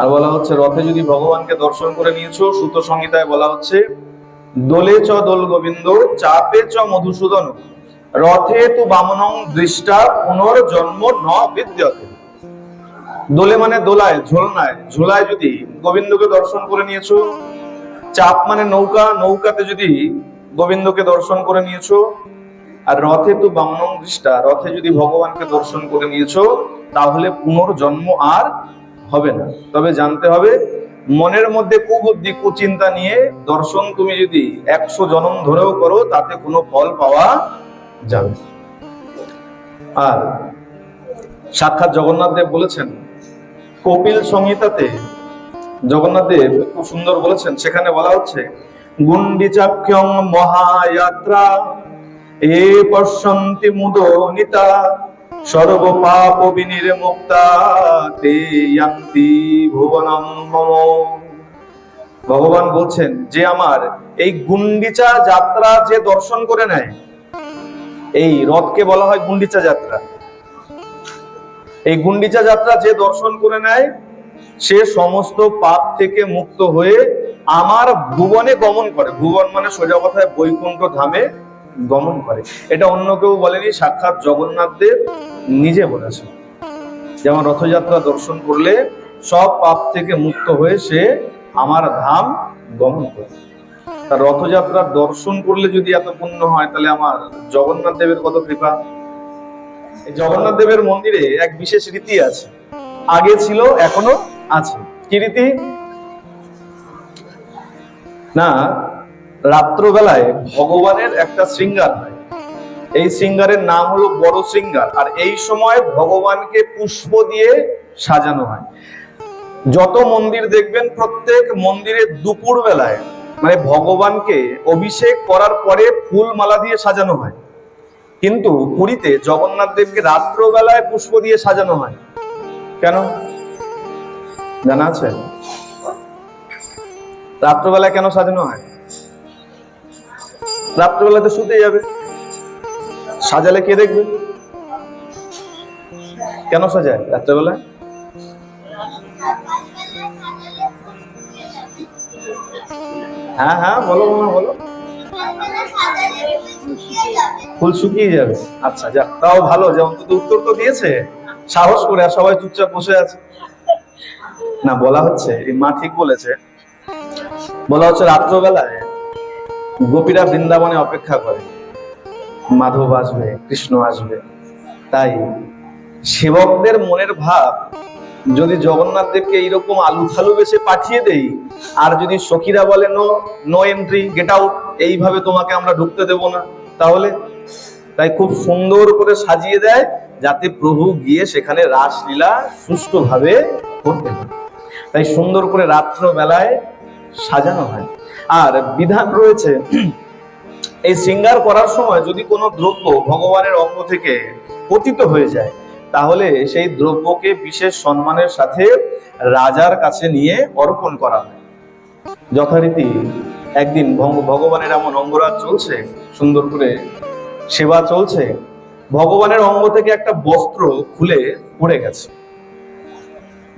আর বলা হচ্ছে, রথে যদি ভগবানকে দর্শন করে নিয়েছো সুত সংহিতায় বলা হচ্ছে, দোলে চ দোল গোবিন্দ, চাপে চ মধুসূদন, রথে তু বামনং দৃষ্টা পুনর্জন্ম ন বিদ্যতে। দোলে মানে দোলায়, ঝোলনায়। ঝোলায় যদি গোবিন্দকে দর্শন করে নিয়েছো, চাপ মানে নৌকা, নৌকাতে যদি গোবিন্দকে দর্শন করে নিয়েছো, আর রথে তু বামনং দৃষ্টা, রথে যদি ভগবানকে দর্শন করে নিয়েছো, তাহলে পুনর্জন্ম আর হবে না। তবে জানতে হবে, মনের মধ্যে কুবুদ্ধি, কুচিন্তা নিয়ে দর্শন তুমি যদি একশো জনম ধরেও করো, তাতে কোনো ফল পাওয়া যাবে আর সাক্ষাৎ জগন্নাথ দেব বলেছেন, কপিল সংহিতাতে জগন্নাথ দেব খুব সুন্দর বলেছেন, সেখানে বলা হচ্ছে গুন্ডিচাক্ষং মহাযাত্রা, এ পশ্যন্তি মুদনিতা সর্ব পাপ বিনির্মুক্তা তে ইয়ান্তি ভুবনম ভগবান বলছেন, যে আমার এই গুন্ডিচা যাত্রা যে দর্শন করে নেয়, এই রথকে বলা হয় গুন্ডিচা যাত্রা। এই গুন্ডিচা যাত্রা যে দর্শন করে নেয়, সে সমস্ত পাপ থেকে মুক্ত হয়ে আমার ভুবনে গমন করে। ভুবন মানে সোজা কথায় বৈকুণ্ঠ ধামে গমন করে। এটা অন্য কেউ বলেনি, সাক্ষাৎ জগন্নাথ দেব নিজে বলেছেন। যেমন রথযাত্রা দর্শন করলে সব পাপ থেকে মুক্ত হয়ে সে আমার ধাম গমন করে। তা রথযাত্রার দর্শন করলে যদি এত পুণ্য হয়, তাহলে আমার জগন্নাথ দেবের কত কৃপা? জগন্নাথ দেবের মন্দিরে এক বিশেষ রীতি আছে। আগে ছিল, এখনও আছে। কি রীতি? না রাত্রবেলায় ভগবানের একটা শৃঙ্গার হয়। এই শৃঙ্গারের নাম হলো বড় শৃঙ্গার, আর এই সময় ভগবানকে পুষ্প দিয়ে সাজানো হয়। যত মন্দির দেখবেন, প্রত্যেক মন্দিরে দুপুর বেলায় মানে ভগবানকে অভিষেক করার পরে ফুল মালা দিয়ে সাজানো হয়। কিন্তু পুরীতে জগন্নাথ দেবকে রাত্রবেলায় পুষ্প দিয়ে সাজানো হয়। কেন? জানা আছে? রাত্রবেলায় কেন সাজানো হয়? রাত্রবেলাতে শুতে যাবে সাজালে কে দেখবে? কেন সাজায় রাত্রেবেলায়? হ্যাঁ হ্যাঁ বলো বলো বলো। ফুল শুকিয়ে যাবে। আচ্ছা যাক তাও ভালো যে অন্তত উত্তর তো দিয়েছে। সাহস করে, আর সবাই চুপচাপ বসে আছে। না, বলা হচ্ছে, এই মা ঠিক বলেছে। বলা হচ্ছে রাত্রবেলায় গোপীরা বৃন্দাবনে অপেক্ষা করে। মাধব আসবে, কৃষ্ণ আসবে। তাই সেবকদের মনের ভাব যদি জগন্নাথ দেবকে এইরকম আলু থালু বেশে পাঠিয়ে দেই, আর যদি সখীরা বলে, no no entry get out এইভাবে তোমাকে আমরা ঢুকতে দেব না। তাহলে তাই খুব সুন্দর করে সাজিয়ে দেয়, যাতে প্রভু গিয়ে সেখানে রাসলীলা সুষ্ঠুভাবে করতে পারে। তাই সুন্দর করে রাত্র বেলায় সাজানো হয়। আর বিধান রয়েছে, এই শৃঙ্গার করার সময় যদি কোনো দ্রব্য ভগবানের অঙ্গ থেকে পতিত হয়ে যায়, তাহলে সেই দ্রব্যকে বিশেষ সম্মানের সাথে রাজার কাছে নিয়ে অর্পণ করা হয়। যথারীতি একদিন ভগ- ভগবানের এমন অঙ্গরাজ চলছে, সুন্দর করে সেবা চলছে, ভগবানের অঙ্গ থেকে একটা বস্ত্র খুলে পড়ে গেছে।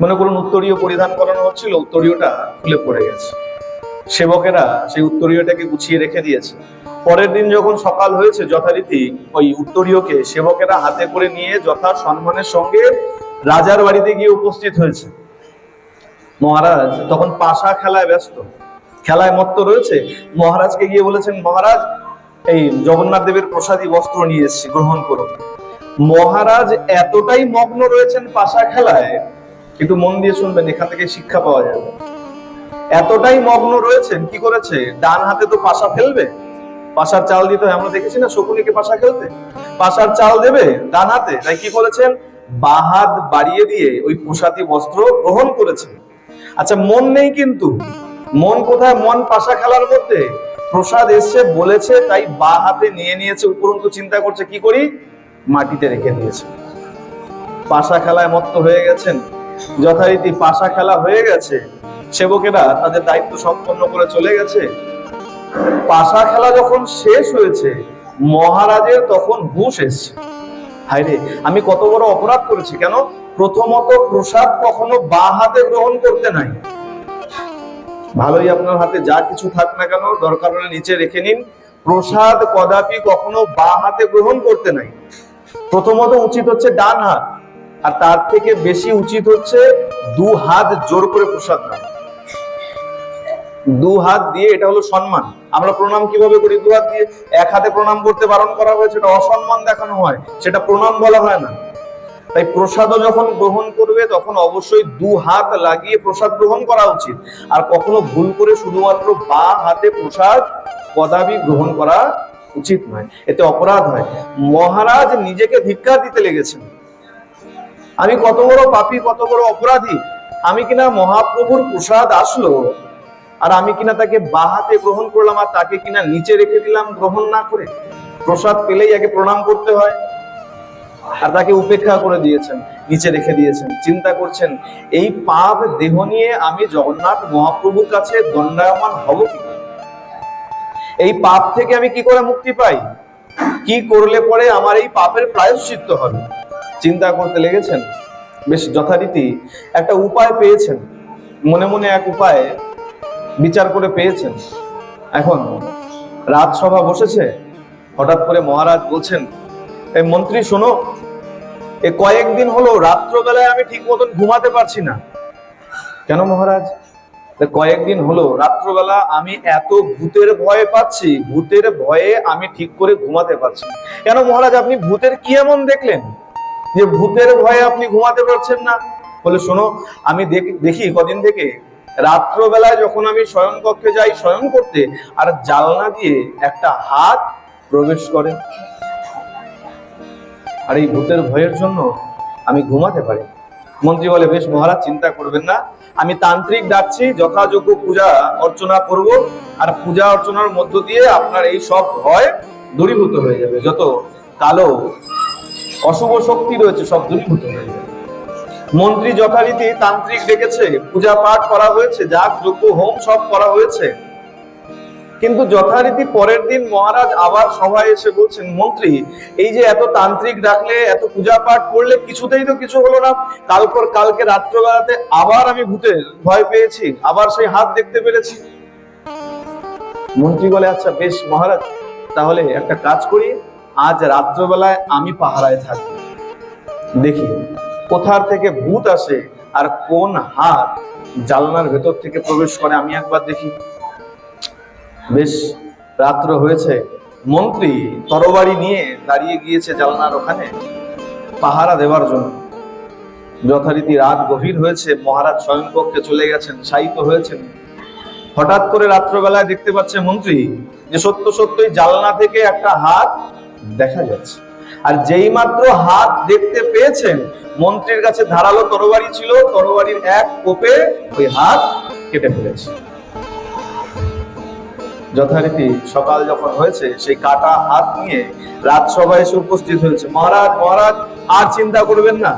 মনে করুন উত্তরীয় পরিধান করানো হচ্ছিল, উত্তরীয়টা খুলে পড়ে গেছে। সেবকেরা সেই উত্তরীয়টাকে গুছিয়ে রেখে দিয়েছে। পরের দিন যখন সকাল হয়েছে যথারীতি, ওই উত্তরীয়কে সেবকেরা হাতে করে নিয়ে যথা সম্মানের সঙ্গে রাজার বাড়িতে গিয়ে উপস্থিত হয়েছে। মহারাজ তখন পাশা খেলায় ব্যস্ত। খেলায় মত্ত রয়েছে। মহারাজকে গিয়ে বলেছেন, মহারাজ, এই জগন্নাথ দেবের প্রসাদী বস্ত্র নিয়ে এসেছি, গ্রহণ করুন। মহারাজ এতটাই মগ্ন রয়েছেন পাশা খেলায়, কিন্তু মন দিয়ে শুনবেন, এখান থেকে শিক্ষা পাওয়া যাবে। এতটাই মগ্ন রয়েছেন, কি করেছে? ডান হাতে তো পাশা ফেলবে। পাশার চাল দিতে হয় আমরা দেখেছি না শকুনিকে পাশা খেলতে। পাশার চাল দেবে ডান হাতে। তাই কি করেছেন? বাঁ হাত বাড়িয়ে দিয়ে ওই পোশাতি বস্ত্র গ্রহণ করেছেন। আচ্ছা মন নেই কিন্তু। মন কোথায়? মন পাশা খেলার মধ্যে। প্রসাদ এসছে, বলেছে, তাই বা হাতে নিয়ে নিয়েছে। উপরন্তু চিন্তা করছে, কি করি? মাটিতে রেখে দিয়েছে। পাশা খেলায় মত্ত হয়ে গেছেন। যথারীতি পাশা খেলা হয়ে গেছে। সেবকেরা তাদের দায়িত্ব সম্পন্ন করে চলে গেছে। পাশা খেলা যখন শেষ হয়েছে, মহারাজের তখন হুঁশ এসছে। হায়রে, আমি কত বড় অপরাধ করেছি কেন? প্রথমত প্রসাদ কখনো বা হাতে গ্রহণ করতে নাই। ভালোই আপনার হাতে যা কিছু থাক না কেন, দরকার হলে নিচে রেখে নিন। প্রসাদ কদাপি কখনো বা হাতে গ্রহণ করতে নাই। প্রথমত উচিত হচ্ছে ডান হাত, আর তার থেকে বেশি উচিত হচ্ছে দু হাত জোর করে প্রসাদ দান দু হাত দিয়ে এটা হলো সম্মান। আমরা প্রণাম কীভাবে করি? দু হাত দিয়ে এক হাতে প্রণাম করতে বারণ করা হয়েছে এটা অসম্মান দেখানো হয়, সেটা প্রণাম বলা হয় না। তাই প্রসাদও যখন গ্রহণ করবে, তখন অবশ্যই দু হাত লাগিয়ে প্রসাদ গ্রহণ করা উচিত। আর কখনো ভুল করে শুধুমাত্র বা হাতে প্রসাদ কদাপি গ্রহণ করা উচিত নয়। এতে অপরাধ হয়। মহারাজ নিজেকে ধিক্কার দিতে লেগেছেন। আমি কত বড় পাপী, কত বড় অপরাধী। আমি কিনা মহাপ্রভুর প্রসাদ আসলো? আর আমি কিনা তাকে বাহাতে গ্রহণ করলাম আর তাকে কিনা নিচে রেখে দিলাম গ্রহণ না করে প্রসাদ পেলেই আগে প্রণাম করতে হয়। আর তাকে উপেক্ষা করে দিয়েছেন, নিচে রেখে দিয়েছেন। চিন্তা করছেন, এই পাপ দেহ নিয়ে আমি জগন্নাথ মহাপ্রভুর কাছে দণ্ডায়মান হব কি? এই পাপ থেকে আমি কি করে মুক্তি পাই? কি করলে পরে আমার এই পাপের প্রায়শ্চিত্ত হবে? চিন্তা করতে লেগেছেন? বেশ যথারীতি একটা উপায় পেয়েছেন। মনে মনে এক উপায় বিচার করে পেয়েছেন এখন রাজসভা বসেছে, হঠাৎ করে মহারাজ বলছেন এই মন্ত্রী, শোনো, এ কয়েকদিন হলো রাত্রবেলায় আমি ঠিক মতন ঘুমাতে পারছি না। কেন মহারাজ? কয়েকদিন হলো রাত্রবেলা আমি এত ভূতের ভয়ে পাচ্ছি, ভূতের ভয়ে আমি ঠিক করে ঘুমাতে পারছি। কেন মহারাজ, আপনি ভূতের কি এমন দেখলেন যে ভূতের ভয়ে আপনি ঘুমাতে পারছেন না? বলে, শোনো, আমি দেখি কদিন থেকে রাত্রবেলায় যখন আমি শয়ন কক্ষে যাই শয়ন করতে, আর জালনা দিয়ে একটা হাত প্রবেশ করে। আর এই ভূতের ভয়ের জন্য আমি ঘুমাতে পারি। মন্ত্রী বলে, বেশ মহারাজ, চিন্তা করবেন না। আমি তান্ত্রিক ডাকছি, যথাযোগ্য পূজা অর্চনা করব। আর পূজা অর্চনার মধ্য দিয়ে আপনার এই সব ভয় দূরীভূত হয়ে যাবে। যত কালো অশুভ শক্তি রয়েছে, সব দূরীভূত হয়ে যাবে। মন্ত্রী যথারীতি তান্ত্রিক ডেকেছে, পূজা পাঠ করা হয়েছে যাগ যজ্ঞ, হোম সব করা হয়েছে। কিন্তু যথারীতি পরের দিন মহারাজ আবার সভায় এসে বলছেন, মন্ত্রী, এই যে এত তান্ত্রিক ডাকলে, এত পূজা পাঠ করলে কিছুতেই তো কিছু হলো না। কালকর কালকে রাত্রবেলাতে আবার আমি ভূতের ভয় পেয়েছি, আবার সেই হাত দেখতে পেরেছি। মন্ত্রী বলে আচ্ছা বেশ মহারাজ, তাহলে একটা কাজ করি, আজ রাত্রবেলায় আমি পাহারায় থাকব। দেখি। কোথার থেকে ভূত আসে আর কোন হাত জানলার ভেতর থেকে প্রবেশ করে, আমি একবার দেখি। বেশ, রাত্র হয়েছে। মন্ত্রী তরবারি নিয়ে দাঁড়িয়ে গিয়েছে জানলার ওখানে, পাহারা দেওয়ার জন্য। যথারীতি রাত গভীর হয়েছে, মহারাজ স্বয়ংকক্ষে চলে গেছেন, শায়িত হয়েছেন। হঠাৎ করে রাত্রবেলায় দেখতে পাচ্ছে মন্ত্রী যে সত্য সত্যই জানলা থেকে একটা হাত দেখা যাচ্ছে। আর যেই মাত্র হাত দেখতে পেয়েছেন, মন্ত্রীর কাছে ধারালো তরবারি ছিল, তরবারির এক কোপে ওই হাত কেটে ফেলেছে। যথারীতি সকাল যখন হয়েছে, সেই কাটা হাত নিয়ে রাজসভায় এসে উপস্থিত হয়েছে। মহারাজ মহারাজ, আর চিন্তা করবেন না।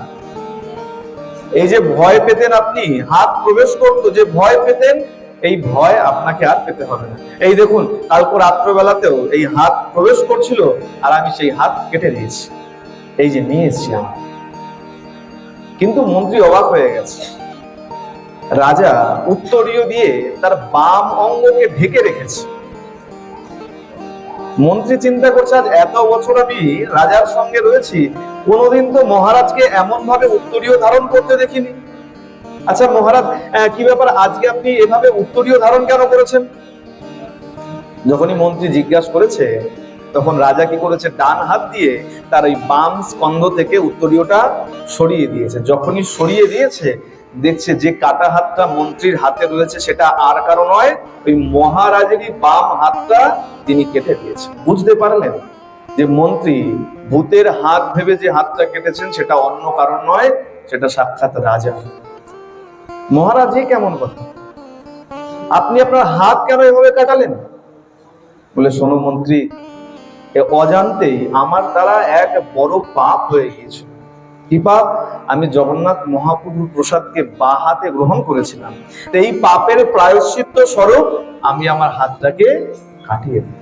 এই যে ভয় পেতেন আপনি, হাত প্রবেশ করতো, যে ভয় পেতেন এই ভয় আপনাকে আর পেতে হবে না। এই দেখুন, কালকে রাত্রবেলাতেও এই হাত প্রবেশ করছিল আর আমি সেই হাত কেটে দিয়েছি। এই যে নিয়ে এসছি কিন্তু মন্ত্রী অবাক হয়ে গেছে। রাজা উত্তরীয় দিয়ে তার বাম অঙ্গকে ঢেকে রেখেছে। মন্ত্রী চিন্তা করছে, আজ এত বছর আমি রাজার সঙ্গে রয়েছি, কোনোদিন তো মহারাজকে এমন ভাবে উত্তরীয় ধারণ করতে দেখিনি। আচ্ছা মহারাজ কি ব্যাপার? আজকে আপনি এভাবে উত্তরীয় ধারণ কেন করেছেন? যখনই মন্ত্রী জিজ্ঞাসা করেছে, তখন রাজা কি করেছে? ডান হাত দিয়ে তার ওই বাম স্কন্ধ থেকে উত্তরীয়টা সরিয়ে দিয়েছে। যখনই সরিয়ে দিয়েছে, দেখছে যে কাটা হাতটা মন্ত্রীর হাতে রয়েছে, সেটা আর কারও নয়, ওই মহারাজেরই বাম হাতটা তিনি কেটে দিয়েছেন। বুঝতে পারলেন যে মন্ত্রী ভূতের হাত ভেবে যে হাতটা কেটেছেন, সেটা অন্য কারণ নয়, সেটা সাক্ষাৎ রাজা মহারাজই কেমন কথা? আপনি আপনার হাত কেন এভাবে কাটালেন? বলে, শোনো মন্ত্রী অজান্তেই আমার দ্বারা এক বড় পাপ হয়ে গিয়েছিল কি পাপ? আমি জগন্নাথ মহাপ্রভুর প্রসাদকে বা হাতে গ্রহণ করেছিলাম। এই পাপের প্রায়শ্চিত্ত স্বরূপ আমি আমার হাতটাকে কাটিয়ে দিই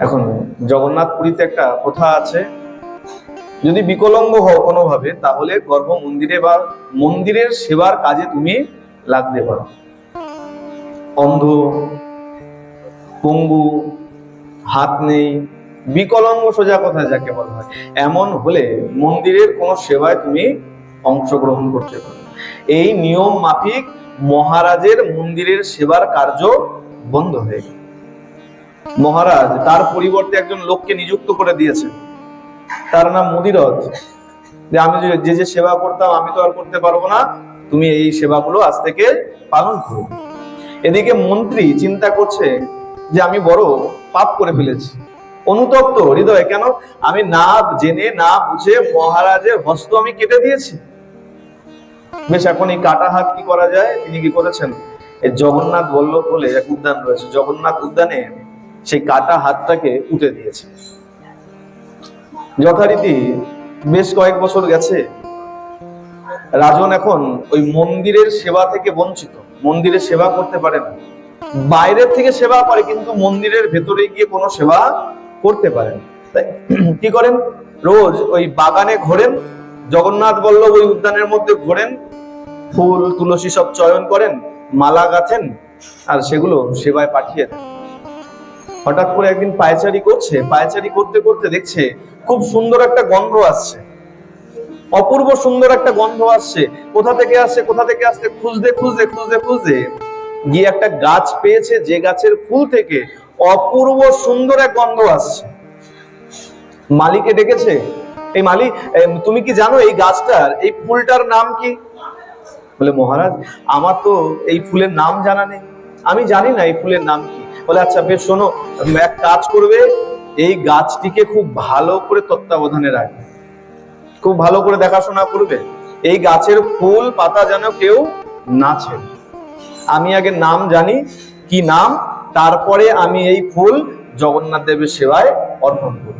এখন জগন্নাথ পুরীতে একটা কথা আছে। যদি বিকলঙ্গ হও কোনোভাবে, তাহলে গর্ভ মন্দিরে বা মন্দিরের সেবার কাজে তুমি লাগতে পারো। অন্ধ, পঙ্গু, হাত নেই, বিকলঙ্গ সোজা কথায় যাকে বলা হয়। এমন হলে মন্দিরের কোন সেবায় তুমি অংশগ্রহণ করতে পারো। এই নিয়ম মাফিক মহারাজের মন্দিরের সেবার কার্য বন্ধ হয়ে গেল। মহারাজ, তার পরিবর্তে একজন লোককে নিযুক্ত করে দিয়েছেন। তার নাম মুদিরথ। যে আমি যে যে সেবা করতাম, আমি তো আর করতে পারব না। তুমি এই সেবাগুলো আজ থেকে পালন করো। এদিকে মন্ত্রী চিন্তা করছে যে আমি বড় পাপ করে ফেলেছি। অনুতপ্ত হৃদয়ে, কেন? আমি না জেনে, না বুঝে মহারাজের হস্ত আমি কেটে দিয়েছি। বেশ, এখন এই কাটা হাত কি করা যায়? তিনি কি করেছেন? এই জগন্নাথ বল্লভ বলে এক উদ্যান রয়েছে। জগন্নাথ উদ্যানে সেই কাটা হাতটাকে উঠে দিয়েছে। যথারীতি বেশ কয়েক বছর গেছে। রাজন এখন ওই মন্দিরের সেবা থেকে বঞ্চিত। মন্দিরের সেবা করতে পারে না। বাইরের থেকে সেবা করে কিন্তু মন্দিরের ভেতরে গিয়ে কোনো সেবা করতে পারে তাই কি করেন? রোজ ওই বাগানে ঘোরেন। জগন্নাথ বল্লভ ওই উদ্যানের মধ্যে ঘোরেন। ফুল, তুলসী সব চয়ন করেন। মালা গাঁথেন। আর সেগুলো সেবায় পাঠিয়ে দেন। হঠাৎ করে একদিন পায়চারি করছে, পায়চারি করতে করতে দেখছে খুব সুন্দর একটা গন্ধ আসছে। অপূর্ব সুন্দর একটা গন্ধ আসছে। কোথা থেকে আসছে, কোথা থেকে আসছে, খুঁজতে খুঁজতে খুঁজতে খুঁজতে গিয়ে একটা গাছ পেয়েছে, যে গাছের ফুল থেকে অপূর্ব সুন্দর এক গন্ধ আসছে। মালিকে ডেকেছে, এই মালিক তুমি কি জানো এই গাছটার, এই ফুলটার নাম কি? বলে, মহারাজ, আমার তো এই ফুলের নাম জানা নেই। আমি জানি না এই ফুলের নাম কি। বলে আচ্ছা বেশ, শোনো, এক কাজ করবে, এই গাছটিকে খুব ভালো করে তত্ত্বাবধানে রাখবে। খুব ভালো করে দেখাশোনা করবে। এই গাছের ফুল, পাতা যেন কেউ না আমি আগে নাম জানি, কি নাম, তারপরে আমি এই ফুল জগন্নাথ দেবের সেবায় অর্পণ করব।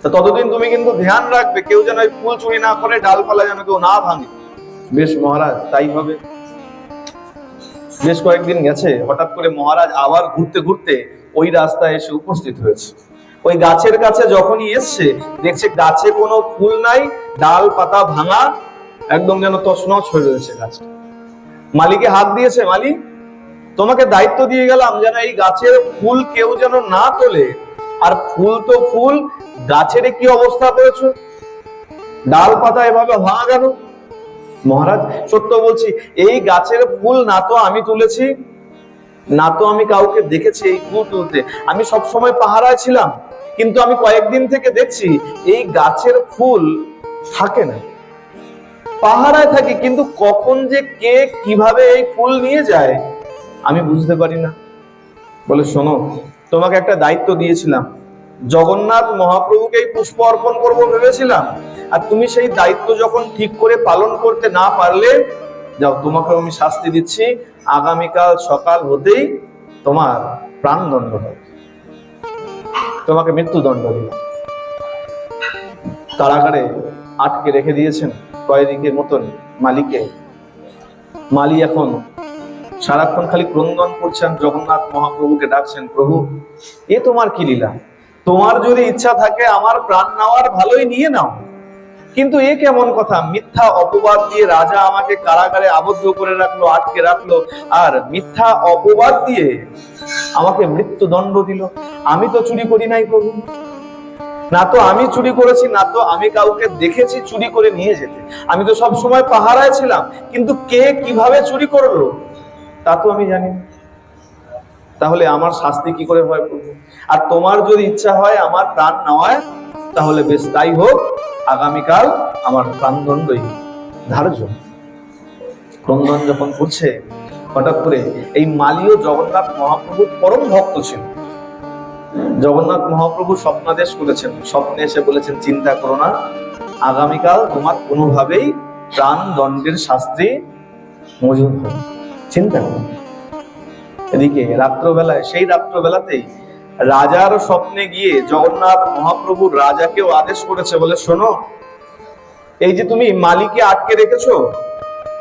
তা ততদিন তুমি কিন্তু ধ্যান রাখবে, কেউ যেন ফুল চুরি না করে, ডালপালা যেন কেউ না ভাঙে। বেশ মহারাজ, তাই হবে। বেশ কয়েকদিন গেছে, হঠাৎ করে মহারাজ আবার ঘুরতে ঘুরতে ওই রাস্তায় এসে উপস্থিত হয়েছে। ওই গাছের কাছে যখনই এসছে, দেখছে গাছে কোনো ফুল নাই, ডাল পাতা ভাঙা, একদম যেন তছনছ হয়ে রয়েছে গাছটা। মালিকে হাত দিয়েছে মালিক তোমাকে দায়িত্ব দিয়ে গেলাম যেন এই গাছের ফুল কেউ যেন না তোলে। আর ফুল তো ফুল গাছের কি অবস্থা করেছ? ডাল পাতা এভাবে ভাঙা গেল মহারাজ, সত্য বলছি, এই গাছের ফুল না তো আমি তুলেছি, না তো আমি কাউকে দেখেছি এই ফুল তুলতে। আমি সব সময় পাহারায় ছিলাম, কিন্তু আমি কয়েকদিন থেকে দেখছি এই গাছের ফুল থাকে না। পাহারায় থাকি, কিন্তু কখন যে কে কীভাবে এই ফুল নিয়ে যায়, আমি বুঝতে পারি না। বলে, শোনো, তোমাকে একটা দায়িত্ব দিয়েছিলাম। জগন্নাথ মহাপ্রভুকে এই পুষ্প অর্পণ করব ভেবেছিলাম আর তুমি সেই দায়িত্ব যখন ঠিক করে পালন করতে না পারলে, যাও তোমাকে আমি শাস্তি দিচ্ছি। আগামীকাল সকাল হতেই তোমার প্রাণদণ্ড হবে। তোমাকে মৃত্যুদণ্ড দিলাম। কারাগারে আটকে রেখে দিয়েছেন কয়েদিকের মতন মালিকে মালি এখন সারাক্ষণ খালি ক্রন্দন করছেন, জগন্নাথ মহাপ্রভুকে ডাকছেন, প্রভু, এ তোমার কি লীলা? তোমার যদি ইচ্ছা থাকে, আমার প্রাণ নেওয়ার ভালোই নিয়ে নাও। কিন্তু এ কেমন কথা? মিথ্যা অপবাদ দিয়ে রাজা আমাকে কারাগারে আবদ্ধ করে রাখল, আটকে রাখল। আর মিথ্যা অপবাদ দিয়ে আমাকে মৃত্যুদণ্ড দিল। আমি তো চুরি করি নাই প্রভু। না তো আমি চুরি করেছি, না তো আমি কাউকে দেখেছি চুরি করে নিয়ে যেতে। আমি তো সব সময় পাহারায় ছিলাম, কিন্তু কে কীভাবে চুরি করল, তা তো আমি জানি তাহলে আমার শাস্তি কি করে হয় প্রভু? আর তোমার যদি ইচ্ছা হয়, আমার প্রাণ নেওয়ায়, তাহলে বেশ, তাই হোক। আগামীকাল আমার প্রাণদণ্ডই ধার্য। ক্রন্দন যখন করছে, হঠাৎ করে এই মালিও জগন্নাথ মহাপ্রভুর পরম ভক্ত ছিল। জগন্নাথ মহাপ্রভু স্বপ্নাদেশ করেছেন, স্বপ্নে এসে বলেছেন, চিন্তা করো না, আগামীকাল তোমার কোনোভাবেই প্রাণ দণ্ডের শাস্তি মজুদ হবে চিন্তা করো। এদিকে রাত্রবেলায়, সেই রাত্রবেলাতেই রাজার স্বপ্নে গিয়ে জগন্নাথ মহাপ্রভু রাজাকেও আদেশ করেছে বলে শোনো। এই যে তুমি মালিকে আটকে রেখেছো,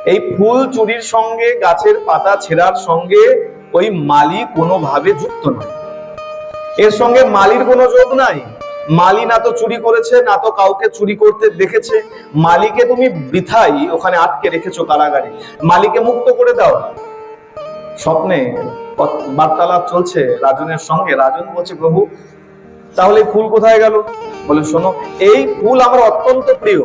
এই ফুল চুরির সঙ্গে, গাছের পাতা ছেঁড়ার সঙ্গে ওই মালি কোনোভাবে যুক্ত নয়। এর সঙ্গে মালির কোনো যোগ নাই। মালি না তো চুরি করেছে, না তো কাউকে চুরি করতে দেখেছে। মালিকে তুমি বৃথাই ওখানে আটকে রেখেছো কারাগারে। মালিকে মুক্ত করে দাও। স্বপ্নে বার্তালাপ চলছে রাজনের সঙ্গে। রাজন বলছে, প্রভু, তাহলে ফুল কোথায় গেল? বলে, শোনো, এই ফুল আমার অত্যন্ত প্রিয়।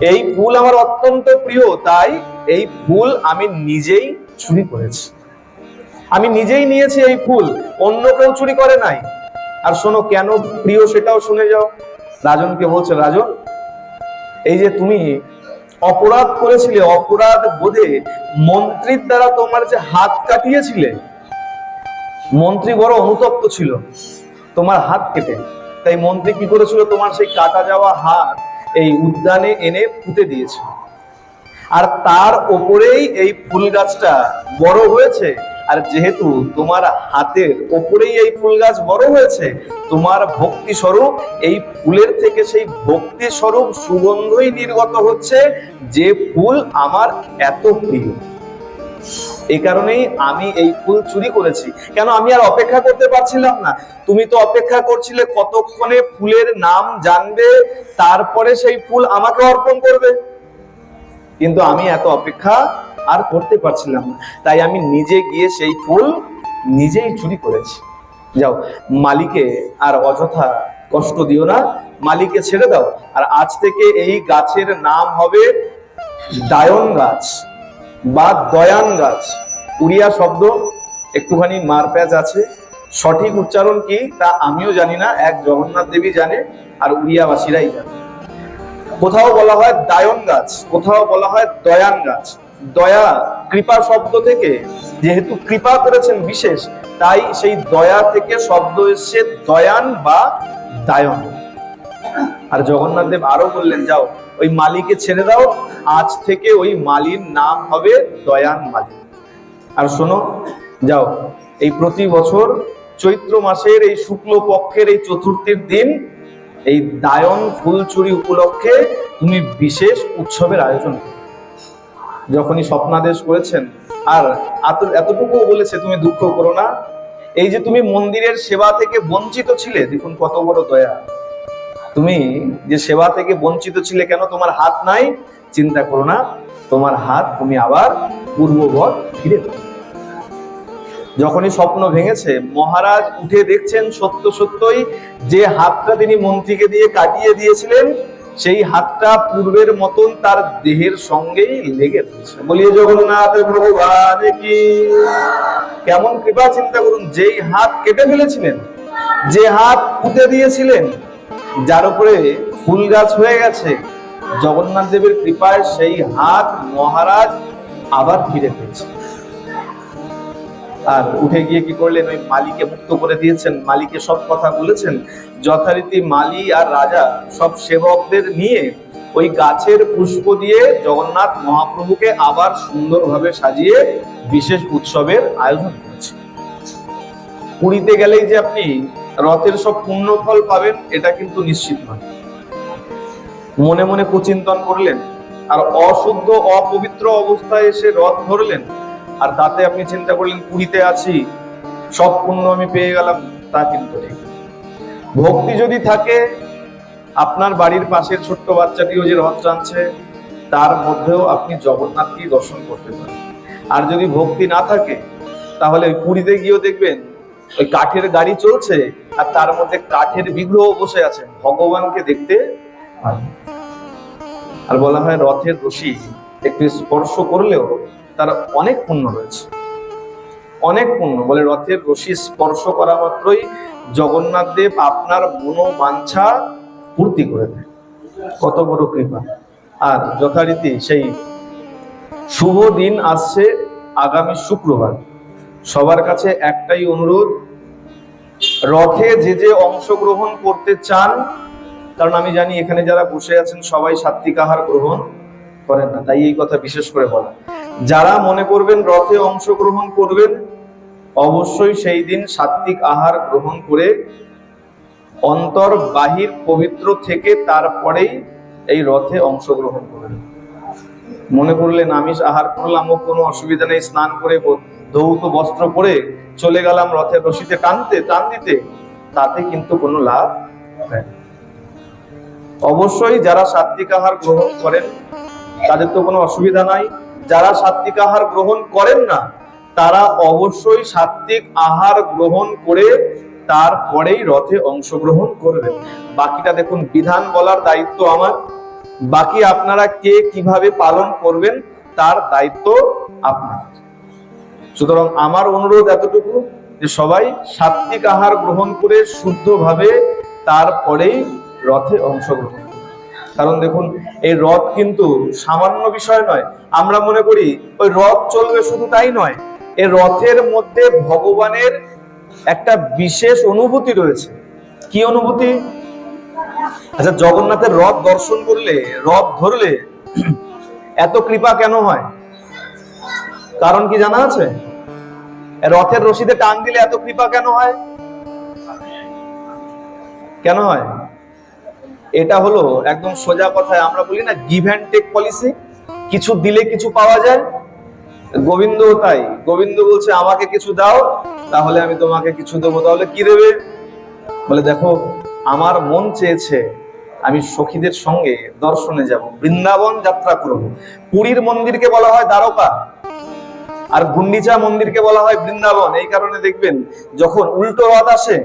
এই ফুল আমার অত্যন্ত প্রিয়, তাই এই ফুল আমি নিজেই চুরি করেছি। আমি নিজেই নিয়েছি এই ফুল, অন্য কেউ চুরি করে নাই। আর শোনো, কেন প্রিয় সেটাও শুনে যাও। রাজনকে বলছে, রাজন, এই যে তুমি অপরাধ করেছিলে, অপরাধ বোধে মন্ত্রীর দ্বারা তোমার যে হাত কাটিয়েছিলে, মন্ত্রী বড় অনুতপ্ত ছিল তোমার হাত কেটে। তাই মন্ত্রী কি করেছিল? তোমার সেই কাটা যাওয়া হাত এই উদ্যানে এনে পুঁতে দিয়েছে। আর তার ওপরেই এই ফুল গাছটা বড় হয়েছে। আর যেহেতু তোমার হাতের ওপরেই এই ফুল গাছ বড় হয়েছে, তোমার ভক্তি স্বরূপ, এই ফুলের থেকে সেই ভক্তি স্বরূপ সুগন্ধই নির্গত হচ্ছে যে ফুল আমার এত প্রিয়। এই কারণেই আমি এই ফুল চুরি করেছি। কেন? আমি আর অপেক্ষা করতে পারছিলাম না। তুমি তো অপেক্ষা করছিলে কতক্ষণে ফুলের নাম জানবে, তারপরে সেই ফুল আমাকে অর্পণ করবে। কিন্তু আমি এত অপেক্ষা আর করতে পারছিলাম না। তাই আমি নিজে গিয়ে সেই ফুল নিজেই চুরি করেছি। যাও, মালিকে আর অযথা কষ্ট দিও না। মালিকে ছেড়ে দাও। আর আজ থেকে এই গাছের নাম হবে দায়ন গাছ বা দয়ান গাছ। উড়িয়া শব্দ, একটুখানি মারপ্যাচ আছে। সঠিক উচ্চারণ কি তা আমিও জানি না, এক জগন্নাথ দেবী জানে আর উড়িয়াবাসীরাই জানে। কোথাও বলা হয় দায়ন গাছ, কোথাও বলা হয় দয়ান গাছ। দয়া কৃপা শব্দ থেকে, যেহেতু কৃপা করেছেন বিশেষ, তাই সেই দয়া থেকে শব্দ এসছে দয়ান বা দায়ন আর জগন্নাথ দেব আরও বললেন, যাও, ওই মালিকে ছেড়ে দাও, আজ থেকে ওই মালির নাম হবে দয়ান মালি আর শোনো, যাও, এই প্রতি বছর চৈত্র মাসের এই শুক্ল পক্ষের এই চতুর্থীর দিন এই দায়ন ফুলচুরি উপলক্ষে তুমি বিশেষ উৎসবের আয়োজন করো। যখনই স্বপ্নাদেশ করেছেন, আর এত- এতটুকুও বলেছে, তুমি দুঃখ করো না। এই যে তুমি মন্দিরের সেবা থেকে বঞ্চিত ছিলে, দেখুন কত বড় দয়া। তুমি যে সেবা থেকে বঞ্চিত ছিলে কেন? তোমার হাত নাই? চিন্তা করো না, তোমার হাত তুমি আবার পূর্ববৎ ফিরে যখনই স্বপ্ন ভেঙেছে, মহারাজ উঠে দেখছেন সত্য সত্যই, যে হাতটা তিনি মন্ত্রীকে দিয়ে কাটিয়ে দিয়েছিলেন সেই হাতটা পূর্বের মতন তার দেহের সঙ্গেই লেগে রয়েছে। বলিয়ে জগন্নাথ ভগবান কি? কেমন কৃপা চিন্তা করুন, যেই হাত কেটে ফেলেছিলেন, যে হাত পুঁতে দিয়েছিলেন, যার উপরে ফুল গাছ হয়ে গেছে, জগন্নাথ দেবের কৃপায় সেই হাত মহারাজ আবার ফিরে পেয়েছে আর উঠে গিয়ে কি করলেন? ওই মালিকে মুক্ত করে দিয়েছেন। মালিকে সব কথা বলেছেন। যথারীতি মালি আর রাজা সব সেবকদের নিয়ে ওই গাছের পুষ্প দিয়ে জগন্নাথ মহাপ্রভুকে আবার সুন্দরভাবে সাজিয়ে বিশেষ উৎসবের আয়োজন করেছে পুরীতে গেলেই যে আপনি রথের সব পুণ্য ফল পাবেন, এটা কিন্তু নিশ্চিত নয়। মনে মনে কুচিন্তন করলেন। আর অশুদ্ধ, অপবিত্র অবস্থায় এসে রথ ধরলেন। আর তাতে আপনি চিন্তা করলেন, পুরীতে আছি, সব পুণ্য আমি পেয়ে গেলাম, তা কিন্তু ভক্তি যদি থাকে, আপনার বাড়ির পাশের ছোট্ট বাচ্চাটিও যে রথ টানছে, তার মধ্যেও আপনি জগন্নাথকেই দর্শন করতে পারেন। আর যদি ভক্তি না থাকে, তাহলে পুরীতে গিয়েও দেখবেন, ওই কাঠের গাড়ি চলছে, আর তার মধ্যে কাঠের বিগ্রহ বসে আছে। ভগবানকে দেখতে আর বলা হয় রথের রশি, একটু স্পর্শ করলেও তার অনেক পুণ্য রয়েছে। অনেক পুণ্য। বলে রথের রশি স্পর্শ করা মাত্রই জগন্নাথ দেব আপনার মনোবাঞ্ছা পূর্তি করে দেয় কত বড় কৃপা। আর যথারীতি সেই শুভ দিন আসছে আগামী শুক্রবার। সবার কাছে একটাই অনুরোধ, রথে যে যে অংশগ্রহণ করতে চান, কারণ আমি জানি এখানে যারা বসে আছেন সবাই সাত্বিক আহার গ্রহণ করেন না, তাই এই কথা বিশেষ করে বলা যারা মনে করবেন রথে অংশগ্রহণ করবেন, অবশ্যই সেই দিন সাত্বিক আহার গ্রহণ করে অন্তর বাহির পবিত্র থেকে তারপরেই এই রথে অংশগ্রহণ করবেন মনে করলেন, আমিষ আহার করলাম, ও কোনো অসুবিধা নেই, স্নান করে ধৌত বস্ত্র পরে চলে গেলাম রথের রশিতে টানতে, টান দিতে, তাতে কিন্তু কোনো লাভ। অবশ্যই যারা সাত্বিক আহার গ্রহণ করেন তাদের তো কোনো অসুবিধা নাই। যারা সাত্বিক আহার গ্রহণ করেন না, তারা অবশ্যই সাত্বিক আহার গ্রহণ করে তারপরেই রথে অংশগ্রহণ করবেন। বাকিটা দেখুন, বিধান বলার দায়িত্ব আমার। বাকি আপনারা কে কীভাবে পালন করবেন, তার দায়িত্ব আপনার। সুতরাং আমার অনুরোধ এতটুকু যে সবাই সাত্বিক আহার গ্রহণ করে শুদ্ধভাবে তারপরেই রথে অংশগ্রহণ। কারণ দেখুন, এই রথ কিন্তু সামান্য বিষয় নয়। আমরা মনে করি, ওই রথ চলবে শুধু তাই নয় এই রথের মধ্যে ভগবানের একটা বিশেষ অনুভূতি রয়েছে। কি অনুভূতি? আচ্ছা জগন্নাথের রথ দর্শন করলে, রথ ধরলে এত কৃপা কেন হয়? কারণ কি জানা আছে? রথের রশিদে টান দিলে এত কৃপা কেন হয়? কেন হয়? এটা হলো একদম সোজা কথায় আমরা বলি না গিভ অ্যান্ড টেক পলিসি কিছু দিলে কিছু পাওয়া যায়। গোবিন্দ তাই। গোবিন্দ বলছে, আমাকে কিছু দাও, তাহলে আমি তোমাকে কিছু দেবো। তাহলে কি দেবে? বলে, দেখো, আমার মন চেয়েছে আমি সখীদের সঙ্গে দর্শনে যাব, বৃন্দাবন যাত্রা করব। পুরীর মন্দিরকে বলা হয় দ্বারকা, আর গুন্ডিচা মন্দিরকে বলা হয় বৃন্দাবন। এই কারণে দেখবেন, যখন উল্টো রথ আসে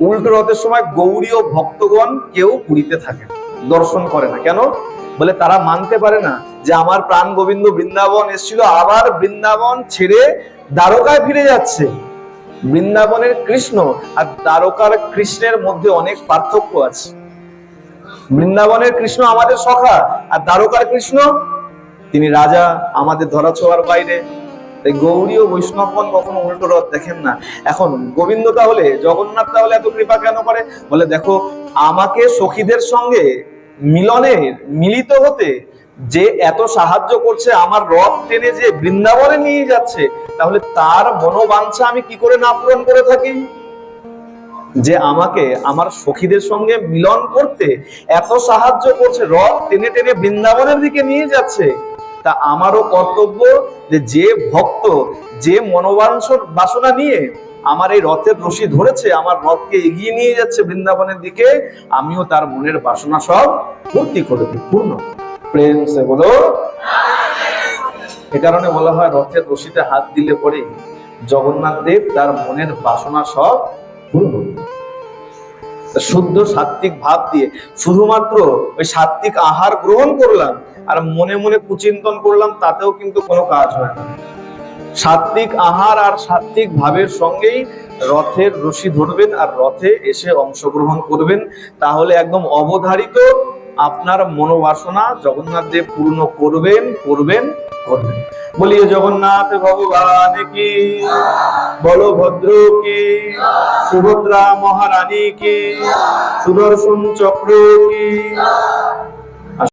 উল্টো রথের সময় গৌরী ও ভক্তগণ কেউ পুরীতে থাকে দর্শন করে না। কেন? বলে তারা মানতে পারে না যে আমার প্রাণ গোবিন্দ বৃন্দাবন এসেছিল, আবার বৃন্দাবন ছেড়ে দ্বারকায় ফিরে যাচ্ছে। বৃন্দাবনের কৃষ্ণ আর দ্বারকার কৃষ্ণের মধ্যে অনেক পার্থক্য আছে। বৃন্দাবনের কৃষ্ণ আমাদের সখা আর দ্বারকার কৃষ্ণ, তিনি রাজা, আমাদের ধরা ছোঁয়ার বাইরে। তাই গৌরী ও বৈষ্ণবগণ কখনো উল্টো রথ দেখেন না। এখন গোবিন্দ তাহলে, জগন্নাথ তাহলে এত কৃপা কেন করে? বলে দেখো, আমাকে সখীদের সঙ্গে মিলনের মিলিত হতে যে এত সাহায্য করছে, আমার রথ টেনে যে বৃন্দাবনে নিয়ে যাচ্ছে, তাহলে তার মনোবাঞ্ছা আমি কি করে না পূরণ করে থাকি? যে আমাকে আমার সখীদের সঙ্গে মিলন করতে এত সাহায্য করছে, রথ টেনে টেনে বৃন্দাবনের দিকে নিয়ে যাচ্ছে। তা আমারও কর্তব্য যে যে ভক্ত, যে মনোবাঞ্ছ বাসনা নিয়ে আমার এই রথের রশি ধরেছে, আমার রথকে এগিয়ে নিয়ে যাচ্ছে বৃন্দাবনের দিকে, আমিও তার মনের বাসনা সব পূর্তি দিই, পূর্ণ। প্রেম সে বলো। এ কারণে বলা হয়, রথের রশিতে হাত দিলে পরে জগন্নাথ দেব তার মনের বাসনা সব পূর্ণ শুদ্ধ সাত্বিক ভাব দিয়ে শুধুমাত্র ওই সাত্বিক আহার গ্রহণ করলাম আর মনে মনে কুচিন্তন করলাম, তাতেও কিন্তু কোনো কাজ হয় না। সাত্বিক আহার আর সাত্বিক ভাবের সঙ্গেই রথের রশি ধরবেন আর রথে এসে অংশগ্রহণ করবেন। তাহলে একদম অবধারিত আপনার মনোবাসনা জগন্নাথ দেব পূর্ণ করবেন করবেন করবেন। বলিয়ে জগন্নাথ ভগবান কি? বলভদ্র কি সুভদ্রা মহারানী কি সুদর্শন চক্র কি